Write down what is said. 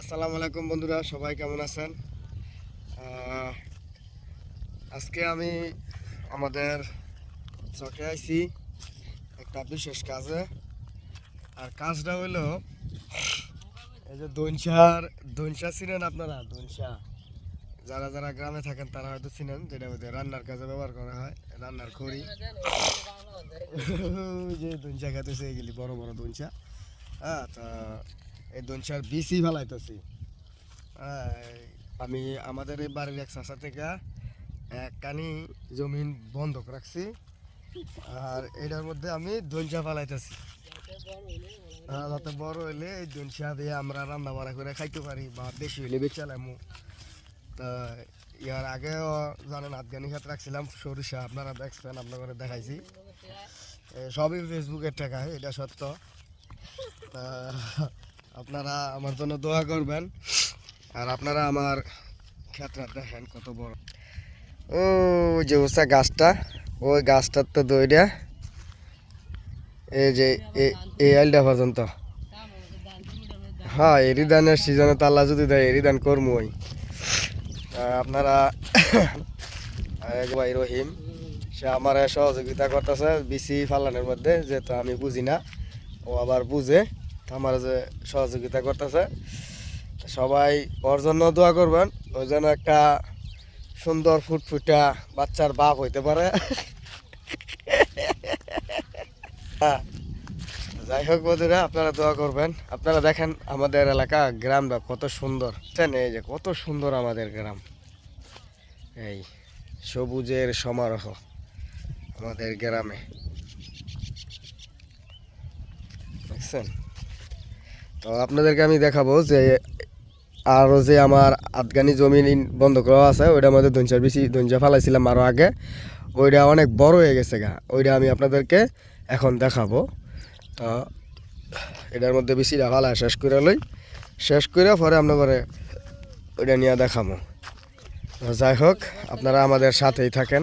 আসসালামু আলাইকুম বন্ধুরা, সবাই কেমন আছেন? আজকে আমি আমাদের চকে আইছি একটা বিশেষ কাজে। আর কাজটা হলো এই যে দৈনসার দৈনসা চিনেন আপনারা? দৈনসা যারা যারা গ্রামে থাকেন, তারা হয়তো চিনেন, যেটা ওদের রান্নার কাজে ব্যবহার করা হয়, রান্নার খড়ি। যে দৈনসা খাইতেছে, এগুলি বড় বড় দৈনসা হ্যাঁ তা এই দৈনসার বিসি ফেলাইতেছি। আমি আমাদের এই বাড়ির এক চাষা থেকে এক কানি জমিন বন্ধক রাখছি আর এটার মধ্যে আমি দৈনসা ফেলাইতেছি। হ্যাঁ, যাতে বড় হইলে এই দৈনসা দিয়ে আমরা রান্না বাড়া করে খাইতে পারি বা বেশি হইলে বেচালামু তা ইয়ার আগেও জানেন আফগানি খাত রাখছিলাম সরিষা আপনারা দেখছেন আপনারা দেখাইছি। সবই ফেসবুকের টাকা এটা সত্য। আপনারা আমার জন্য দোয়া করবেন। আর আপনারা আমার ক্ষেত্রে দেখেন কত বড়। ও যে উঁচা গাছটা, ওই গাছটার তো দইটা এই যে এই আইলটা পর্যন্ত। হ্যাঁ এরি ধানের সিজনে তো আল্লাহ যদি দেয় এরি করব ওই। আপনারা ভাই রহিম, সে আমার সহযোগিতা করতেছে, বিসি ফালানোর মধ্যে, যেহেতু আমি বুঝি না, ও আবার বুঝে। আমার যে সহযোগিতা করতেছে, সবাই ওর জন্য দোয়া করবেন, ওই যেন একটা সুন্দর ফুটফুটা বাচ্চার বাপ হইতে পারে। হ্যাঁ। যাই হোক বন্ধুরা, আপনারা দোয়া করবেন। আপনারা দেখেন আমাদের এলাকা গ্রামটা কত সুন্দর? এই যে কত সুন্দর আমাদের গ্রাম। এই সবুজের সমারোহ আমাদের গ্রামে। দেখছেন? আপনাদেরকে আমি দেখাবো যে আরও যে আমার আফগানি জমি বন্ধ করা আছে, ওইটার মধ্যে ধনসার বেশি ধনসা ফালাইছিলাম আরও আগে। ওইটা অনেক বড় হয়ে গেছে গা, ওইটা আমি আপনাদেরকে এখন দেখাবো। তো এটার মধ্যে বেশি ফালা শেষ করে লই, শেষ করে পরে আপনাদের ওইটা নিয়ে দেখাবো। যাই হোক, আপনারা আমাদের সাথেই থাকেন।